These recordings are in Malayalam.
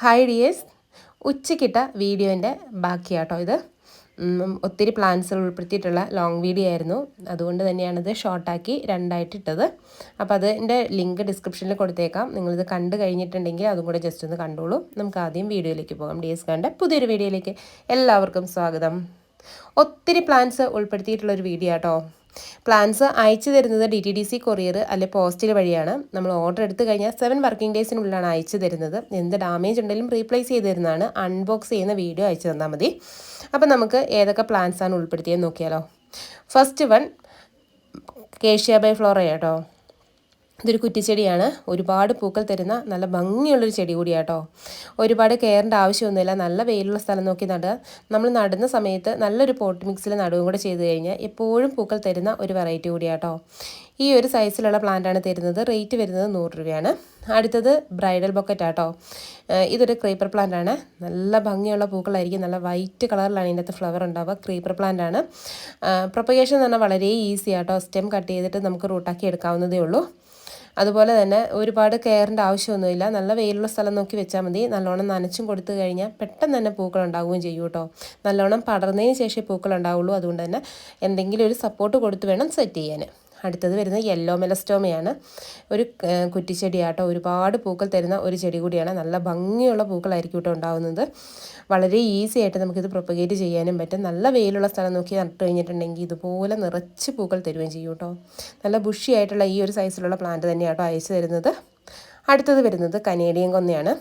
ഹായ് ഡിയേഴ്സ് ഉച്ചക്കിട്ട വീഡിയോന്റെ ബാക്കിയാട്ടോ ഇത്. ഒത്തിരി പ്ലാൻസുകൾ ഉൾപ്പെടുത്തിയിട്ടുള്ള ലോങ് വീഡിയോ ആയിരുന്നു. അതുകൊണ്ട് തന്നെയാണിത് ഷോർട്ടാക്കി രണ്ടായിട്ട് ഇട്ടത്. അപ്പോൾ അതിന്റെ ലിങ്ക് ഡിസ്ക്രിപ്ഷനിൽ കൊടുത്തേക്കാം. നിങ്ങളിത് കണ്ടു കഴിഞ്ഞിട്ടുണ്ടെങ്കിൽ അതും കൂടെ ജസ്റ്റ് ഒന്ന് കണ്ടോളൂ. നമുക്ക് ആദ്യം വീഡിയോയിലേക്ക് പോകാം. ഡിയേഴ്സ് കണ്ട പുതിയൊരു വീഡിയോയിലേക്ക് എല്ലാവർക്കും സ്വാഗതം. ഒത്തിരി പ്ലാൻസ് ഉൾപ്പെടുത്തിയിട്ടുള്ളൊരു വീഡിയോ ആട്ടോ. പ്ലാൻസ് അയച്ചു തരുന്നത് D T D C courier അല്ലെ പോസ്റ്റൽ വഴിയാണ്. നമ്മൾ ഓർഡർ എടുത്തു കഴിഞ്ഞാൽ സെവൻ വർക്കിംഗ് ഡേയ്സിനുള്ളിലാണ് അയച്ചു തരുന്നത്. എന്ത് ഡാമേജ് ഉണ്ടെങ്കിലും റീപ്ലേസ് ചെയ്ത് തരുന്നതാണ്. അൺബോക്സ് ചെയ്യുന്ന വീഡിയോ അയച്ചു തന്നാൽ മതി. അപ്പോൾ നമുക്ക് ഏതൊക്കെ പ്ലാൻസ് ആണ് ഉൾപ്പെടുത്തിയത് നോക്കിയാലോ. First one cassia biflora കേട്ടോ ഇതൊരു കുറ്റിച്ചെടിയാണ്. ഒരുപാട് പൂക്കൾ തരുന്ന നല്ല ഭംഗിയുള്ളൊരു ചെടി കൂടിയാട്ടോ. ഒരുപാട് കെയറിന്റെ ആവശ്യമൊന്നുമില്ല. നല്ല വെയിലുള്ള സ്ഥലം നോക്കി നടുക നമ്മൾ നടുന്ന സമയത്ത് നല്ലൊരു പോട്ട് മിക്സിൽ നടുകയും കൂടെ ചെയ്ത് കഴിഞ്ഞാൽ എപ്പോഴും പൂക്കൾ തരുന്ന ഒരു വെറൈറ്റി കൂടിയാട്ടോ. ഈ ഒരു സൈസിലുള്ള പ്ലാന്റാണ് തരുന്നത്. റേറ്റ് വരുന്നത് നൂറ് രൂപയാണ്. അടുത്തത് ബ്രൈഡൽ ബൊക്കറ്റ് ആട്ടോ ഇതൊരു ക്രീപ്പർ പ്ലാന്റാണ്. നല്ല ഭംഗിയുള്ള പൂക്കളായിരിക്കും. നല്ല വൈറ്റ് കളറിലാണ് ഇതിന്റെ ഫ്ലവർ ഉണ്ടാവുക. ക്രീപ്പർ പ്ലാന്റ് ആണ് പ്രൊപ്പഗേഷൻ എന്ന് പറഞ്ഞാൽ വളരെ ഈസി ആട്ടോ സ്റ്റെം കട്ട് ചെയ്തിട്ട് നമുക്ക് റൂട്ടാക്കി എടുക്കാവുന്നതേ ഉള്ളൂ. അതുപോലെ തന്നെ ഒരുപാട് കെയറിന്റെ ആവശ്യമൊന്നുമില്ല. നല്ല വെയിലുള്ള സ്ഥലം നോക്കി വെച്ചാൽ മതി. നല്ലോണം നനച്ചും കൊടുത്തു കഴിഞ്ഞാൽ പെട്ടെന്ന് തന്നെ പൂക്കൾ ഉണ്ടാവുകയും ചെയ്യും കേട്ടോ. നല്ലോണം പടർന്നതിന് ശേഷമേ പൂക്കൾ ഉണ്ടാവുള്ളൂ. അതുകൊണ്ട് തന്നെ എന്തെങ്കിലും ഒരു സപ്പോർട്ട് കൊടുത്ത് വേണം സെറ്റ് ചെയ്യാൻ. അടുത്തത് വരുന്നത് യെല്ലോ മെലസ്റ്റോമയാണ് ഒരു കുറ്റിച്ചെടിയാട്ടോ ഒരുപാട് പൂക്കൾ തരുന്ന ഒരു ചെടി കൂടിയാണ്. നല്ല ഭംഗിയുള്ള പൂക്കളായിരിക്കും കേട്ടോ ഉണ്ടാകുന്നത് വളരെ ഈസി ആയിട്ട് നമുക്കിത് പ്രൊപ്പഗേറ്റ് ചെയ്യാനും പറ്റും. നല്ല വെയിലുള്ള സ്ഥലം നോക്കി നട്ട് കഴിഞ്ഞിട്ടുണ്ടെങ്കിൽ ഇതുപോലെ നിറച്ച് പൂക്കൾ തരുകയും ചെയ്യും കേട്ടോ. നല്ല ബുഷിയായിട്ടുള്ള ഈ ഒരു സൈസിലുള്ള പ്ലാന്റ് തന്നെയാട്ടോ അയച്ചു തരുന്നത്. അടുത്തത് വരുന്നത് കനേഡിയൻ കൊന്നയാണ്.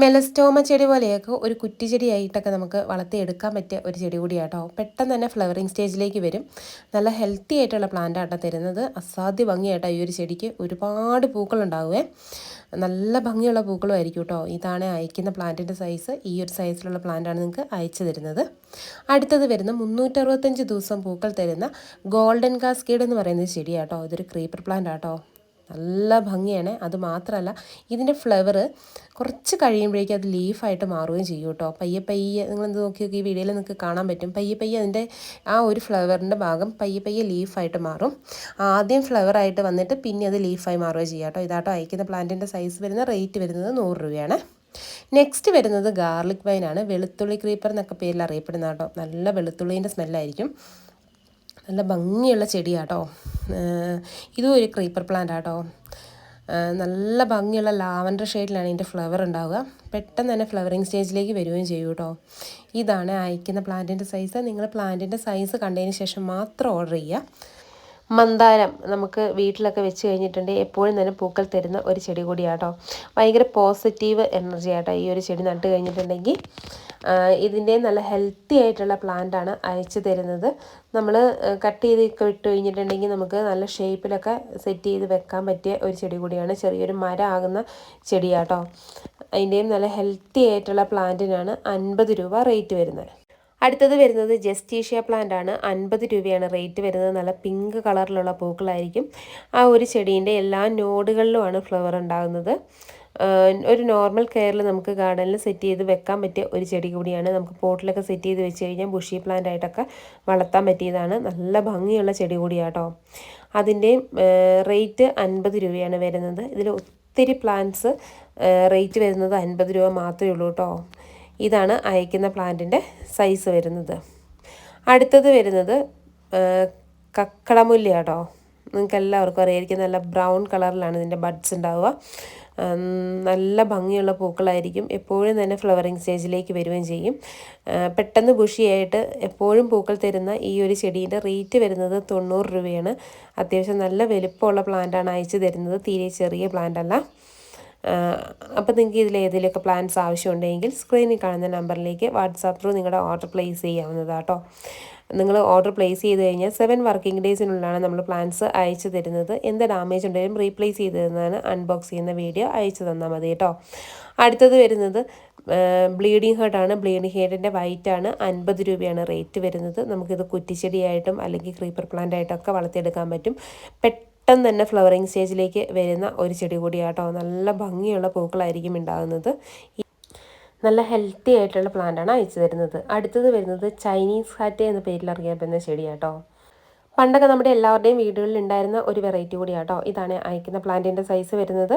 മെലസ്റ്റോമ ചെടി പോലെയൊക്കെ ഒരു കുറ്റിച്ചെടിയായിട്ടൊക്കെ നമുക്ക് വളർത്തിയെടുക്കാൻ പറ്റിയ ഒരു ചെടി കൂടിയാട്ടോ. പെട്ടെന്ന് തന്നെ ഫ്ലവറിങ് സ്റ്റേജിലേക്ക് വരും. നല്ല ഹെൽത്തി ആയിട്ടുള്ള പ്ലാന്റ് ആട്ടോ തരുന്നത്. അസാധ്യ ഭംഗിയായിട്ടോ ഈ ഒരു ചെടിക്ക് ഒരുപാട് പൂക്കളുണ്ടാവുമേ നല്ല ഭംഗിയുള്ള പൂക്കളും ആയിരിക്കും കേട്ടോ. ഇതാണ് അയക്കുന്ന പ്ലാന്റിന്റെ സൈസ്. ഈ ഒരു സൈസിലുള്ള പ്ലാന്റാണ് നിങ്ങൾക്ക് അയച്ചു തരുന്നത്. അടുത്തത് വരുന്ന മുന്നൂറ്ററുപത്തഞ്ച് ദിവസം പൂക്കൾ തരുന്ന ഗോൾഡൻ കാസ്കേഡ് എന്ന് പറയുന്ന ചെടിയാട്ടോ. ഇതൊരു ക്രീപ്പർ പ്ലാന്റ് ആട്ടോ നല്ല ഭംഗിയാണ്. അത് മാത്രമല്ല ഇതിന്റെ ഫ്ലവർ കുറച്ച് കഴിയുമ്പോഴേക്കും അത് ലീഫായിട്ട് മാറുകയും ചെയ്യും കേട്ടോ. പയ്യെ പയ്യെ നിങ്ങളെന്ത് നോക്കി നോക്കി ഈ വീഡിയോയിൽ നിങ്ങൾക്ക് കാണാൻ പറ്റും. പയ്യെ പയ്യെ അതിന്റെ ആ ഒരു ഫ്ലവറിന്റെ ഭാഗം പയ്യെ പയ്യെ ലീഫായിട്ട് മാറും. ആദ്യം ഫ്ലവറായിട്ട് വന്നിട്ട് പിന്നെ അത് ലീഫായി മാറുകയും ചെയ്യാം കേട്ടോ. ഇതാട്ടോ അയക്കുന്ന പ്ലാന്റിന്റെ സൈസ് വരുന്ന റേറ്റ് വരുന്നത് നൂറ് രൂപയാണ്. നെക്സ്റ്റ് വരുന്നത് ഗാർലിക് വൈനാണ്. വെളുത്തുള്ളി ക്രീപ്പർ എന്നൊക്കെ പേരിൽ അറിയപ്പെടുന്ന കേട്ടോ. നല്ല വെളുത്തുള്ളീന്റെ സ്മെല്ലായിരിക്കും. നല്ല ഭംഗിയുള്ള ചെടിയാട്ടോ. ഇതും ഒരു ക്രീപ്പർ പ്ലാന്റ് ആട്ടോ. നല്ല ഭംഗിയുള്ള ലാവൻഡർ ഷെയ്ഡിലാണ് ഇതിന്റെ ഫ്ലവർ ഉണ്ടാവുക. പെട്ടെന്ന് തന്നെ ഫ്ലവറിങ് സ്റ്റേജിലേക്ക് വരികയും ചെയ്യും കേട്ടോ ഇതാണ് അയക്കുന്ന പ്ലാന്റിന്റെ സൈസ് നിങ്ങൾ പ്ലാന്റിന്റെ സൈസ് കണ്ടതിന് ശേഷം മാത്രം ഓർഡർ ചെയ്യുക. മന്ദാരം നമുക്ക് വീട്ടിലൊക്കെ വെച്ച് കഴിഞ്ഞിട്ടുണ്ടെങ്കിൽ എപ്പോഴും തന്നെ പൂക്കൾ തരുന്ന ഒരു ചെടി കൂടിയാട്ടോ. ഭയങ്കര പോസിറ്റീവ് എനർജി ആട്ടോ ഈ ഒരു ചെടി നട്ട് കഴിഞ്ഞിട്ടുണ്ടെങ്കിൽ. ഇതിന്റെ നല്ല ഹെൽത്തി ആയിട്ടുള്ള പ്ലാന്റാണ് അയച്ചു തരുന്നത്. നമ്മൾ കട്ട് ചെയ്ത് ഇട്ട് കഴിഞ്ഞിട്ടുണ്ടെങ്കിൽ നമുക്ക് നല്ല ഷേപ്പിലൊക്കെ സെറ്റ് ചെയ്ത് വെക്കാൻ പറ്റിയ ഒരു ചെടി കൂടിയാണ്. ചെറിയൊരു മരം ആകുന്ന ചെടിയാട്ടോ. അതിന്റെയും നല്ല ഹെൽത്തി ആയിട്ടുള്ള പ്ലാന്റിനാണ് അൻപത് രൂപ റേറ്റ് വരുന്നത്. അടുത്തത് വരുന്നത് ജസ്റ്റീഷ്യ പ്ലാന്റ് ആണ്. അൻപത് രൂപയാണ് റേറ്റ് വരുന്നത്. നല്ല പിങ്ക് കളറിലുള്ള പൂക്കളായിരിക്കും. ആ ഒരു ചെടീന്റെ എല്ലാ നോഡുകളിലുമാണ് ഫ്ലവർ ഉണ്ടാകുന്നത്. ഒരു നോർമൽ കെയറിൽ നമുക്ക് ഗാർഡനിൽ സെറ്റ് ചെയ്ത് വെക്കാൻ പറ്റിയ ഒരു ചെടി കൂടിയാണ്. നമുക്ക് പോട്ടിലൊക്കെ സെറ്റ് ചെയ്ത് വെച്ച് കഴിഞ്ഞാൽ ബുഷി പ്ലാന്റ് ആയിട്ടൊക്കെ വളർത്താൻ പറ്റിയതാണ്. നല്ല ഭംഗിയുള്ള ചെടി കൂടിയാട്ടോ. അതിന്റെ റേറ്റ് അൻപത് രൂപയാണ് വരുന്നത്. ഇതിൽ ഒത്തിരി പ്ലാന്റ്സ് റേറ്റ് വരുന്നത് അൻപത് രൂപ മാത്രമേ ഉള്ളൂ കേട്ടോ ഇതാണ് അയക്കുന്ന പ്ലാന്റിന്റെ സൈസ് വരുന്നത്. അടുത്തത് വരുന്നത് കക്കളമുല്ല കേട്ടോ നിങ്ങൾക്ക് എല്ലാവർക്കും അറിയായിരിക്കും നല്ല ബ്രൗൺ കളറിലാണ് ഇതിന്റെ ബഡ്സ് ഉണ്ടാവുക. നല്ല ഭംഗിയുള്ള പൂക്കളായിരിക്കും എപ്പോഴും തന്നെ ഫ്ലവറിങ് സ്റ്റേജിലേക്ക് വരികയും ചെയ്യും. പെട്ടെന്ന് ബുഷിയായിട്ട് എപ്പോഴും പൂക്കൾ തരുന്ന ഈ ഒരു ചെടീന്റെ റേറ്റ് വരുന്നത് തൊണ്ണൂറ് രൂപയാണ്. അത്യാവശ്യം നല്ല വലുപ്പമുള്ള പ്ലാന്റാണ് അയച്ചു തരുന്നത്. തീരെ ചെറിയ പ്ലാന്റ് അല്ല. അപ്പോൾ നിങ്ങൾക്ക് ഇതിൽ ഏതെങ്കിലുമൊക്കെ പ്ലാൻസ് ആവശ്യമുണ്ടെങ്കിൽ സ്ക്രീനിൽ കാണുന്ന നമ്പറിലേക്ക് വാട്സാപ്പ് ത്രൂ നിങ്ങളുടെ ഓർഡർ പ്ലേസ് ചെയ്യാവുന്നതാട്ടോ. നിങ്ങൾ ഓർഡർ പ്ലേസ് ചെയ്ത് കഴിഞ്ഞാൽ സെവൻ വർക്കിംഗ് ഡേയ്സിനുള്ളിലാണ് നമ്മൾ പ്ലാൻസ് അയച്ചു തരുന്നത്. എന്ത് ഡാമേജ് ഉണ്ടെങ്കിലും റീപ്ലേസ് ചെയ്ത് തരുന്നതാണ് അൺബോക്സ് ചെയ്യുന്ന വീഡിയോ അയച്ചു തന്നാൽ മതി കേട്ടോ. അടുത്തത് വരുന്നത് ബ്ലീഡിങ് ഹേർട്ടാണ് ബ്ലീഡിങ് ഹേർട്ടിന്റെ വൈറ്റാണ് അൻപത് രൂപയാണ് റേറ്റ് വരുന്നത്. നമുക്കിത് കുറ്റിച്ചെടിയായിട്ടും അല്ലെങ്കിൽ ക്രീപ്പർ പ്ലാന്റ് ആയിട്ടൊക്കെ വളർത്തിയെടുക്കാൻ പറ്റും. പെട്ടെന്ന് തന്നെ ഫ്ലവറിങ് സ്റ്റേജിലേക്ക് വരുന്ന ഒരു ചെടി കൂടിയാട്ടോ. നല്ല ഭംഗിയുള്ള പൂക്കളായിരിക്കും ഉണ്ടാകുന്നത്. നല്ല ഹെൽത്തി ആയിട്ടുള്ള പ്ലാന്റാണ് അയച്ചു തരുന്നത്. അടുത്തത് വരുന്നത് ചൈനീസ് ഹാറ്റ് എന്ന പേരിൽ അറിയപ്പെടുന്ന ചെടിയാട്ടോ. പണ്ടൊക്കെ നമ്മുടെ എല്ലാവരുടെയും വീടുകളിൽ ഉണ്ടായിരുന്ന ഒരു വെറൈറ്റി കൂടിയാട്ടോ ഇതാണ് അയക്കുന്ന പ്ലാന്റിന്റെ സൈസ് വരുന്നത്.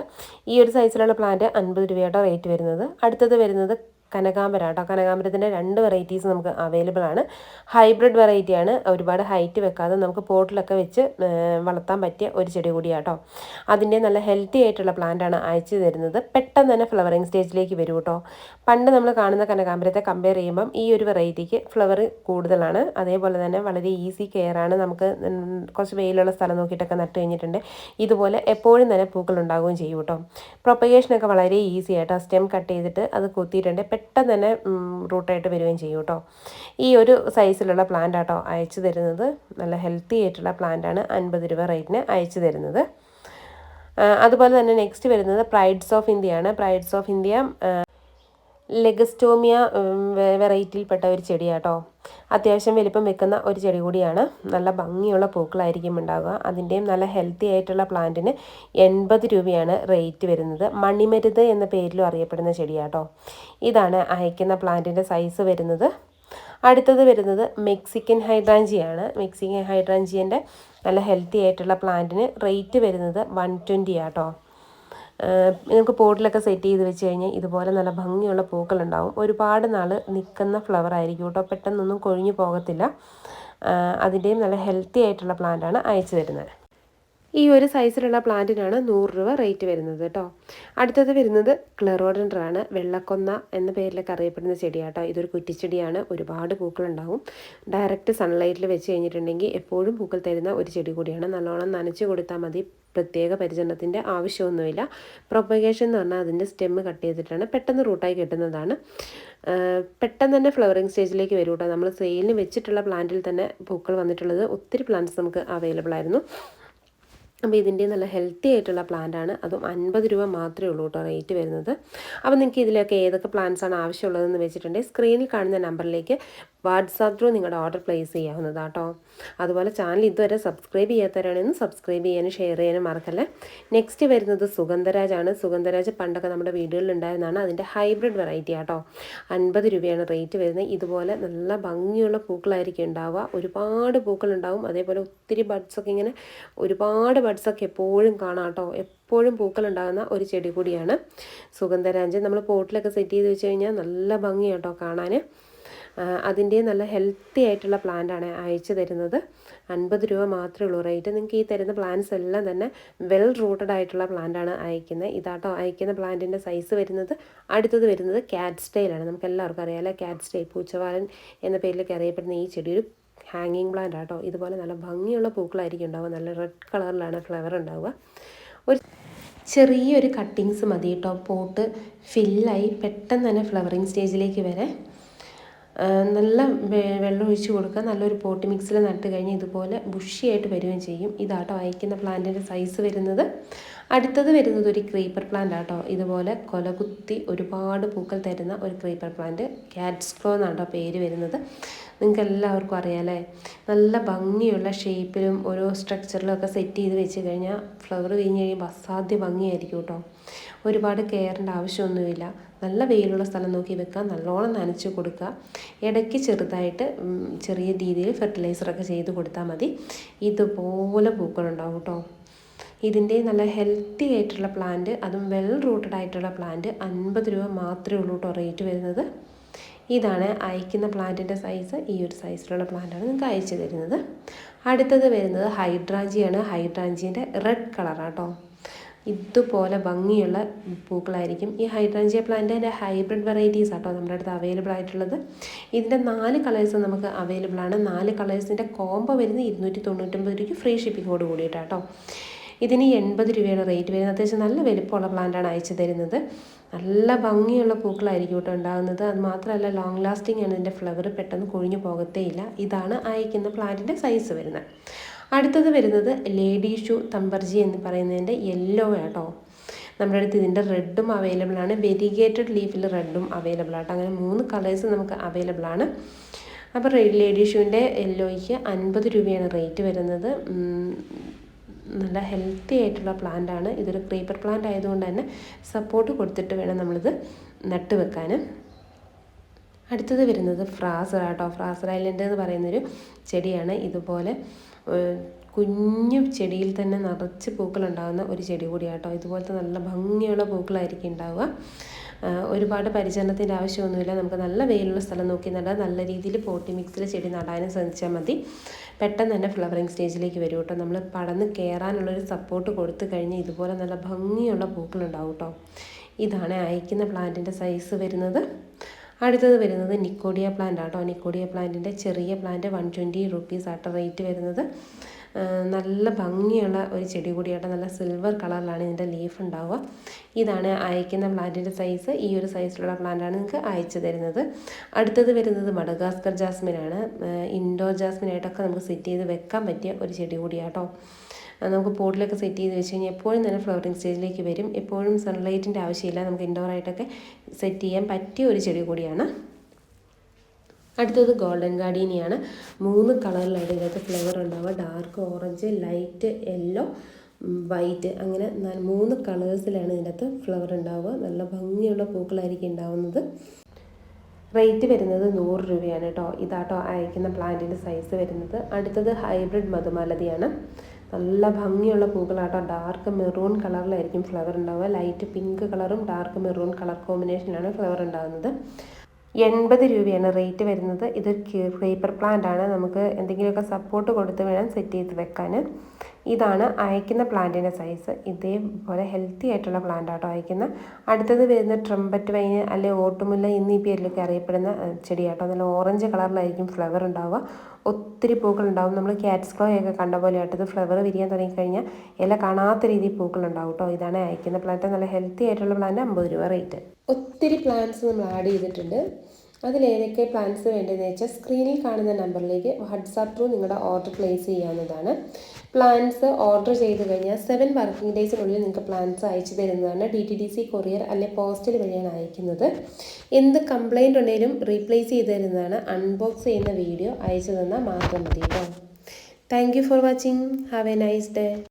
ഈ ഒരു സൈസിലുള്ള പ്ലാന്റ് അൻപത് രൂപയാട്ടോ റേറ്റ് വരുന്നത്. അടുത്തത് വരുന്നത് കനകാമ്പരം കേട്ടോ കനകാമ്പരത്തിന്റെ രണ്ട് വെറൈറ്റീസ് നമുക്ക് അവൈലബിൾ ആണ്. ഹൈബ്രിഡ് വെറൈറ്റിയാണ് ഒരുപാട് ഹൈറ്റ് വെക്കാതെ നമുക്ക് പോട്ടിലൊക്കെ വെച്ച് വളർത്താൻ പറ്റിയ ഒരു ചെടി കൂടിയാട്ടോ. അതിന്റെ നല്ല ഹെൽത്തി ആയിട്ടുള്ള പ്ലാന്റ് ആണ് അയച്ചു തരുന്നത്. പെട്ടെന്ന് തന്നെ ഫ്ലവറിങ് സ്റ്റേജിലേക്ക് വരും കേട്ടോ പണ്ട് നമ്മൾ കാണുന്ന കനകാമ്പരത്തെ കമ്പയർ ചെയ്യുമ്പം ഈ ഒരു വെറൈറ്റിക്ക് ഫ്ലവർ കൂടുതലാണ്. അതേപോലെ തന്നെ വളരെ ഈസി കെയർ ആണ്. നമുക്ക് കുറച്ച് വെയിലുള്ള സ്ഥലം നോക്കിയിട്ടൊക്കെ നട്ട് കഴിഞ്ഞിട്ടുണ്ട്. ഇതുപോലെ എപ്പോഴും തന്നെ പൂക്കൾ ഉണ്ടാവുകയും ചെയ്യും കേട്ടോ പ്രൊപ്പഗേഷനൊക്കെ വളരെ ഈസി ആയിട്ടോ സ്റ്റെം കട്ട് ചെയ്തിട്ട് അത് കുത്തിയിട്ടുണ്ട്. പെട്ടെന്ന് തന്നെ റൂട്ടായിട്ട് വരികയും ചെയ്യും കേട്ടോ. ഈ ഒരു സൈസിലുള്ള പ്ലാന്റ് ആട്ടോ അയച്ചു തരുന്നത്. നല്ല ഹെൽത്തി ആയിട്ടുള്ള പ്ലാന്റാണ് അൻപത് രൂപ റേറ്റിന് അയച്ചു തരുന്നത്. അതുപോലെ തന്നെ നെക്സ്റ്റ് വരുന്നത് പ്രൈഡ്സ് ഓഫ് ഇന്ത്യയാണ് പ്രൈഡ്സ് ഓഫ് ഇന്ത്യ ലെഗസ്റ്റോമിയ വെറൈറ്റിയിൽപ്പെട്ട ഒരു ചെടിയാട്ടോ. അത്യാവശ്യം വലിപ്പം വെക്കുന്ന ഒരു ചെടി കൂടിയാണ്. നല്ല ഭംഗിയുള്ള പൂക്കളായിരിക്കും ഉണ്ടാവുക. അതിന്റെയും നല്ല ഹെൽത്തി ആയിട്ടുള്ള പ്ലാന്റിന് എൺപത് രൂപയാണ് റേറ്റ് വരുന്നത്. മണിമരുത് എന്ന പേരിലും അറിയപ്പെടുന്ന ചെടിയാട്ടോ. ഇതാണ് അയക്കുന്ന പ്ലാന്റിന്റെ സൈസ് വരുന്നത്. അടുത്തത് വരുന്നത് മെക്സിക്കൻ ഹൈഡ്രാഞ്ചിയാണ്. മെക്സിക്കൻ ഹൈഡ്രാഞ്ചിയന്റെ നല്ല ഹെൽത്തി ആയിട്ടുള്ള പ്ലാന്റിന് റേറ്റ് വരുന്നത് വൺ ട്വന്റി ആട്ടോ. നമുക്ക് പോട്ടിലൊക്കെ സെറ്റ് ചെയ്ത് വെച്ച് കഴിഞ്ഞാൽ ഇതുപോലെ നല്ല ഭംഗിയുള്ള പൂക്കളുണ്ടാവും. ഒരുപാട് നാൾ നിൽക്കുന്ന ഫ്ലവർ ആയിരിക്കും കേട്ടോ. പെട്ടെന്നൊന്നും കൊഴിഞ്ഞു പോകത്തില്ല. അതിന്റെയും നല്ല ഹെൽത്തി ആയിട്ടുള്ള പ്ലാന്റാണ് അയച്ചു തരുന്നത്. ഈ ഒരു സൈസിലുള്ള പ്ലാന്റിനാണ് നൂറ് രൂപ റേറ്റ് വരുന്നത് കേട്ടോ അടുത്തത് വരുന്നത് ക്ലെറോഡൻഡറാണ് വെള്ളക്കൊന്ന എന്ന പേരിലൊക്കെ അറിയപ്പെടുന്ന ചെടിയാട്ടോ. ഇതൊരു കുറ്റിച്ചെടിയാണ് ഒരുപാട് പൂക്കളുണ്ടാവും. ഡയറക്റ്റ് സൺലൈറ്റിൽ വെച്ച് കഴിഞ്ഞിട്ടുണ്ടെങ്കിൽ എപ്പോഴും പൂക്കൾ തരുന്ന ഒരു ചെടി കൂടിയാണ്. നല്ലോണം നനച്ച് കൊടുത്താൽ മതി പ്രത്യേക പരിചരണത്തിന്റെ ആവശ്യമൊന്നുമില്ല. പ്രൊപ്പഗേഷൻ എന്ന് പറഞ്ഞാൽ അതിന്റെ സ്റ്റെമ്മ് കട്ട് ചെയ്തിട്ടാണ് പെട്ടെന്ന് റൂട്ടായി കിട്ടുന്നതാണ്. പെട്ടെന്ന് തന്നെ ഫ്ലവറിങ് സ്റ്റേജിലേക്ക് വരും കേട്ടോ നമ്മൾ സെയിലിന് വെച്ചിട്ടുള്ള പ്ലാന്റിൽ തന്നെ പൂക്കൾ വന്നിട്ടുള്ളത് ഒത്തിരി പ്ലാന്റ്സ് നമുക്ക് അവൈലബിൾ ആയിരുന്നു. അപ്പോൾ ഇതിന്റെ നല്ല ഹെൽത്തി ആയിട്ടുള്ള പ്ലാന്റാണ് അതും അൻപത് രൂപ മാത്രമേ ഉള്ളൂ കേട്ടോ റേറ്റ് വരുന്നത്. അപ്പോൾ നിങ്ങൾക്ക് ഇതിലൊക്കെ ഏതൊക്കെ പ്ലാന്റ്സ് ആണ് ആവശ്യമുള്ളതെന്ന് വെച്ചിട്ടുണ്ടെങ്കിൽ സ്ക്രീനിൽ കാണുന്ന നമ്പറിലേക്ക് വാട്സാപ്പ് ത്രൂ നിങ്ങളുടെ ഓർഡർ പ്ലേസ് ചെയ്യാവുന്നതാട്ടോ അതുപോലെ ചാനൽ ഇതുവരെ സബ്സ്ക്രൈബ് ചെയ്യാത്തവരാണെന്ന് സബ്സ്ക്രൈബ് ചെയ്യാനും ഷെയർ ചെയ്യാനും മറക്കല്ലേ. നെക്സ്റ്റ് വരുന്നത് സുഗന്ധരാജാണ് സുഗന്ധരാജ് പണ്ടൊക്കെ നമ്മുടെ വീടുകളിൽ ഉണ്ടായിരുന്നതാണ്. അതിന്റെ ഹൈബ്രിഡ് വെറൈറ്റി ആട്ടോ അൻപത് രൂപയാണ് റേറ്റ് വരുന്നത്. ഇതുപോലെ നല്ല ഭംഗിയുള്ള പൂക്കളായിരിക്കും ഉണ്ടാവുക. ഒരുപാട് പൂക്കളുണ്ടാവും. അതേപോലെ ഒത്തിരി ബഡ്സൊക്കെ ഇങ്ങനെ ഒരുപാട് ബഡ്സൊക്കെ എപ്പോഴും കാണാം കേട്ടോ. എപ്പോഴും പൂക്കളുണ്ടാകുന്ന ഒരു ചെടി കൂടിയാണ്. സുഗന്ധരാജൻ നമ്മൾ പോട്ടിലൊക്കെ സെറ്റ് ചെയ്ത് വെച്ച് കഴിഞ്ഞാൽ നല്ല ഭംഗി കേട്ടോ കാണാൻ അതിന്റെ നല്ല ഹെൽത്തി ആയിട്ടുള്ള പ്ലാന്റാണ് അയച്ചു തരുന്നത്. അൻപത് രൂപ മാത്രമേ ഉള്ളൂ. റേറ്റ് നിങ്ങൾക്ക് ഈ തരുന്ന പ്ലാന്റ്സ് എല്ലാം തന്നെ വെൽ റൂട്ടഡ് ആയിട്ടുള്ള പ്ലാന്റാണ് അയക്കുന്നത്. ഇതാട്ടോ അയക്കുന്ന പ്ലാന്റിന്റെ സൈസ് വരുന്നത്. അടുത്തത് വരുന്നത് കാറ്റ് സ്റ്റൈലാണ് നമുക്ക് എല്ലാവർക്കും അറിയാമല്ലോ കാറ്റ് സ്റ്റൈൽ പൂച്ചവാലൻ എന്ന പേരിലൊക്കെ അറിയപ്പെടുന്ന ഈ ചെടി ഒരു ഹാങ്ങിങ് പ്ലാന്റ് ആട്ടോ. ഇതുപോലെ നല്ല ഭംഗിയുള്ള പൂക്കളായിരിക്കും ഉണ്ടാവുക. നല്ല റെഡ് കളറിലാണ് ഫ്ലവർ ഉണ്ടാവുക. ഒരു ചെറിയൊരു കട്ടിങ്സ് മതി കേട്ടോ പോട്ട് ഫില്ലായി പെട്ടെന്ന് തന്നെ ഫ്ലവറിങ് സ്റ്റേജിലേക്ക് വരെ. നല്ല വെള്ളം ഒഴിച്ച് കൊടുക്കുക. നല്ലൊരു പോട്ട് മിക്സിൽ നട്ട് കഴിഞ്ഞ് ഇതുപോലെ ബുഷിയായിട്ട് വരികയും ചെയ്യും. ഇതാട്ടോ അയക്കുന്ന പ്ലാന്റിന്റെ സൈസ് വരുന്നത്. അടുത്തത് വരുന്നത് ഒരു ക്രീപ്പർ പ്ലാന്റ് ആട്ടോ. ഇതുപോലെ കൊലകുത്തി ഒരുപാട് പൂക്കൾ തരുന്ന ഒരു ക്രീപ്പർ പ്ലാന്റ് ക്യാറ്റ്സ്ക്രോ എന്നാട്ടോ പേര് വരുന്നത്. നിങ്ങൾക്ക് എല്ലാവർക്കും അറിയാമല്ലേ നല്ല ഭംഗിയുള്ള ഷേപ്പിലും ഓരോ സ്ട്രക്ചറിലും ഒക്കെ സെറ്റ് ചെയ്ത് വെച്ച് കഴിഞ്ഞാൽ ഫ്ലവർ കഴിഞ്ഞ് കഴിയുമ്പോൾ അസാധ്യ ഭംഗിയായിരിക്കും കേട്ടോ ഒരുപാട് കെയറിന്റെ ആവശ്യമൊന്നുമില്ല. നല്ല വെയിലുള്ള സ്ഥലം നോക്കി വെക്കുക നല്ലോണം നനച്ച് കൊടുക്കുക ഇടയ്ക്ക് ചെറുതായിട്ട് ചെറിയ രീതിയിൽ ഫെർട്ടിലൈസറൊക്കെ ചെയ്ത് കൊടുത്താൽ മതി. ഇതുപോലെ പൂക്കളുണ്ടാവും കേട്ടോ ഇതിന്റെ നല്ല ഹെൽത്തി ആയിട്ടുള്ള പ്ലാന്റ് അതും വെൽ റൂട്ടഡ് ആയിട്ടുള്ള പ്ലാന്റ് അൻപത് രൂപ മാത്രമേ ഉള്ളൂ കേട്ടോ റേറ്റ് വരുന്നത്. ഇതാണ് അയക്കുന്ന പ്ലാന്റിന്റെ സൈസ് ഈ ഒരു സൈസിലുള്ള പ്ലാന്റാണ് നിങ്ങൾക്ക് അയച്ചു തരുന്നത്. അടുത്തത് വരുന്നത് ഹൈഡ്രാഞ്ചിയാണ് ഹൈഡ്രാഞ്ചിന്റെ റെഡ് കളറാട്ടോ ഇതുപോലെ ഭംഗിയുള്ള പൂക്കളായിരിക്കും ഈ ഹൈഡ്രാഞ്ചിയ പ്ലാന്റിന്റെ ഹൈബ്രിഡ് വെറൈറ്റീസ് ആട്ടോ നമ്മുടെ അടുത്ത് അവൈലബിൾ ആയിട്ടുള്ളത്. ഇതിന്റെ നാല് കളേഴ്സ് നമുക്ക് അവൈലബിൾ ആണ്. നാല് കളേഴ്സിന്റെ കോംബോ വരുന്നത് ഇരുന്നൂറ്റി തൊണ്ണൂറ്റൊമ്പത് രൂപയ്ക്ക് ഫ്രീ ഷിപ്പിങ്ങോട് കൂടിയിട്ടാട്ടോ ഇതിന് എൺപത് രൂപയാണ് റേറ്റ് വരുന്നത്. അത്യാവശ്യം നല്ല വലിപ്പമുള്ള പ്ലാന്റാണ് അയച്ചു തരുന്നത്. നല്ല ഭംഗിയുള്ള പൂക്കളായിരിക്കും കേട്ടോ ഉണ്ടാകുന്നത്. അത് മാത്രമല്ല ലോങ് ലാസ്റ്റിംഗ് ആണ് ഇതിന്റെ ഫ്ലവർ പെട്ടെന്ന് കൊഴിഞ്ഞു പോകത്തേയില്ല ഇതാണ് അയക്കുന്ന പ്ലാന്റിന്റെ സൈസ് വരുന്നത്. അടുത്തത് വരുന്നത് ലേഡി ഷൂ തമ്പർജി എന്ന് പറയുന്നതിന്റെ യെല്ലോ ആട്ടോ നമ്മുടെ അടുത്ത് ഇതിന്റെ റെഡും അവൈലബിൾ ആണ്. വെരിഗേറ്റഡ് ലീഫിൽ റെഡും അവൈലബിൾ ആട്ടോ അങ്ങനെ മൂന്ന് കളേഴ്സ് നമുക്ക് അവൈലബിൾ ആണ്. അപ്പോൾ ലേഡി ഷൂവിന്റെ യെല്ലോയ്ക്ക് അൻപത് രൂപയാണ് റേറ്റ് വരുന്നത്. നല്ല ഹെൽത്തി ആയിട്ടുള്ള പ്ലാന്റ് ആണ്. ഇതൊരു ക്രീപ്പർ പ്ലാന്റ് ആയതുകൊണ്ട് തന്നെ സപ്പോർട്ട് കൊടുത്തിട്ട് വേണം നമ്മളിത് നട്ട് വെക്കാൻ അടുത്തത് വരുന്നത് ഫ്രാസർ ആട്ടോ. ഫ്രാസർ ഐലൻഡ് എന്ന് പറയുന്നൊരു ചെടിയാണ്. ഇതുപോലെ കുഞ്ഞു ചെടിയിൽ തന്നെ നിറച്ച് പൂക്കളുണ്ടാകുന്ന ഒരു ചെടി കൂടിയാട്ടോ. ഇതുപോലത്തെ നല്ല ഭംഗിയുള്ള പൂക്കളായിരിക്കും ഉണ്ടാവുക. ഒരുപാട് പരിചരണത്തിന്റെ ആവശ്യമൊന്നുമില്ല. നമുക്ക് നല്ല വെയിലുള്ള സ്ഥലം നോക്കി നടാം. നല്ല രീതിയിൽ പോട്ടി മിക്സിൽ ചെടി നടാനും ശ്രമിച്ചാൽ മതി. പെട്ടെന്ന് തന്നെ ഫ്ലവറിങ് സ്റ്റേജിലേക്ക് വരും കേട്ടോ. നമ്മൾ പടന്ന് കയറാനുള്ളൊരു സപ്പോർട്ട് കൊടുത്തു കഴിഞ്ഞാൽ ഇതുപോലെ നല്ല ഭംഗിയുള്ള പൂക്കളുണ്ടാവും കേട്ടോ. ഇതാണ് അയക്കുന്ന പ്ലാന്റിന്റെ സൈസ് വരുന്നത്. അടുത്തത് വരുന്നത് നിക്കോഡിയ പ്ലാന്റ് ആട്ടോ നിക്കോഡിയ പ്ലാന്റിന്റെ ചെറിയ പ്ലാന്റ് വൺ ട്വന്റി റുപ്പീസ് ആട്ടോ റേറ്റ് വരുന്നത്. നല്ല ഭംഗിയുള്ള ഒരു ചെടി കൂടിയായിട്ട് നല്ല സിൽവർ കളറിലാണ് ഇതിന്റെ ലീഫ് ഉണ്ടാവുക. ഇതാണ് അയക്കുന്ന പ്ലാന്റിന്റെ സൈസ് ഈ ഒരു സൈസിലുള്ള പ്ലാന്റാണ് നിങ്ങൾക്ക് അയച്ചു തരുന്നത്. അടുത്തത് വരുന്നത് മഡഗാസ്കർ ജാസ്മിനാണ് ഇൻഡോർ ജാസ്മിനായിട്ടൊക്കെ നമുക്ക് സെറ്റ് ചെയ്ത് വെക്കാൻ പറ്റിയ ഒരു ചെടി കൂടിയാട്ടോ. നമുക്ക് പോട്ടിലൊക്കെ സെറ്റ് ചെയ്ത് വെച്ച് കഴിഞ്ഞാൽ എപ്പോഴും തന്നെ ഫ്ലവറിങ് സ്റ്റേജിലേക്ക് വരും. എപ്പോഴും സൺലൈറ്റിന്റെ ആവശ്യമില്ല. നമുക്ക് ഇൻഡോറായിട്ടൊക്കെ സെറ്റ് ചെയ്യാൻ പറ്റിയ ഒരു ചെടി കൂടിയാണ്. അടുത്തത് ഗോൾഡൻ ഗാർഡീനിയാണ്. മൂന്ന് കളറിലാണ് ഇതിനകത്ത് ഫ്ലവർ ഉണ്ടാവുക. Dark orange light yellow white. അങ്ങനെ മൂന്ന് കളേഴ്സിലാണ് ഇതിനകത്ത് ഫ്ലവർ ഉണ്ടാവുക. നല്ല ഭംഗിയുള്ള പൂക്കളായിരിക്കും ഉണ്ടാവുന്നത്. റേറ്റ് വരുന്നത് നൂറ് രൂപയാണ് കേട്ടോ. ഇതാട്ടോ അയക്കുന്ന പ്ലാന്റിന്റെ സൈസ് വരുന്നത്. അടുത്തത് ഹൈബ്രിഡ് മധുമാലതിയാണ്. നല്ല ഭംഗിയുള്ള പൂക്കളാട്ടോ. ഡാർക്ക് മെറൂൺ കളറിലായിരിക്കും ഫ്ലവർ ഉണ്ടാവുക. ലൈറ്റ് പിങ്ക് കളറും ഡാർക്ക് മെറൂൺ കളർ കോമ്പിനേഷനിലാണ് ഫ്ലവർ ഉണ്ടാകുന്നത് എൺപത് രൂപയാണ് റേറ്റ് വരുന്നത്. ഇത് പേപ്പർ പ്ലാന്റ് ആണ്. നമുക്ക് എന്തെങ്കിലുമൊക്കെ സപ്പോർട്ട് കൊടുത്ത് വേണം സെറ്റ് ചെയ്ത് വെക്കാൻ. ഇതാണ് അയക്കുന്ന പ്ലാന്റിന്റെ സൈസ് ഇതേപോലെ ഹെൽത്തി ആയിട്ടുള്ള പ്ലാന്റ് ആട്ടോ അയക്കുന്ന അടുത്തത് വരുന്ന ട്രംപറ്റ് വൈന് അല്ലെ ഓട്ടുമുല്ല എന്നീ പേരിലൊക്കെ അറിയപ്പെടുന്ന ചെടിയാട്ടോ. നല്ല ഓറഞ്ച് കളറിലായിരിക്കും ഫ്ലവർ ഉണ്ടാവുക. ഒത്തിരി പൂക്കൾ ഉണ്ടാവും നമ്മൾ ക്യാറ്റ്സ് ഒക്കെ കണ്ട പോലെ ആട്ടത് ഫ്ലവർ വിരിയാൻ തുടങ്ങിക്കഴിഞ്ഞാൽ ഇല കാണാത്ത രീതിയിൽ പൂക്കൾ ഉണ്ടാവും കേട്ടോ ഇതാണ് അയക്കുന്ന പ്ലാന്റ് നല്ല ഹെൽത്തി ആയിട്ടുള്ള പ്ലാന്റ് അമ്പത് രൂപ റേറ്റ് ഒത്തിരി പ്ലാന്റ്സ് നമ്മൾ ആഡ് ചെയ്തിട്ടുണ്ട്. അതിലേതൊക്കെ പ്ലാൻസ് വേണ്ടതെന്ന് വെച്ചാൽ സ്ക്രീനിൽ കാണുന്ന നമ്പറിലേക്ക് വാട്സാപ്പ് ത്രൂ നിങ്ങളുടെ ഓർഡർ പ്ലേസ് ചെയ്യാവുന്നതാണ്. പ്ലാൻസ് ഓർഡർ ചെയ്ത് കഴിഞ്ഞാൽ സെവൻ വർക്കിംഗ് ഡേയ്സിനുള്ളിൽ നിങ്ങൾക്ക് പ്ലാൻസ് അയച്ചു തരുന്നതാണ് D T D C courier അല്ലെ പോസ്റ്റൽ വഴിയാണ് അയക്കുന്നത്. എന്ത് കംപ്ലൈന്റ് ഉണ്ടെങ്കിലും റീപ്ലേസ് ചെയ്ത് തരുന്നതാണ് അൺബോക്സ് ചെയ്യുന്ന വീഡിയോ അയച്ചു തന്നാൽ മാത്രം മതി കേട്ടോ thank you for watching have a nice day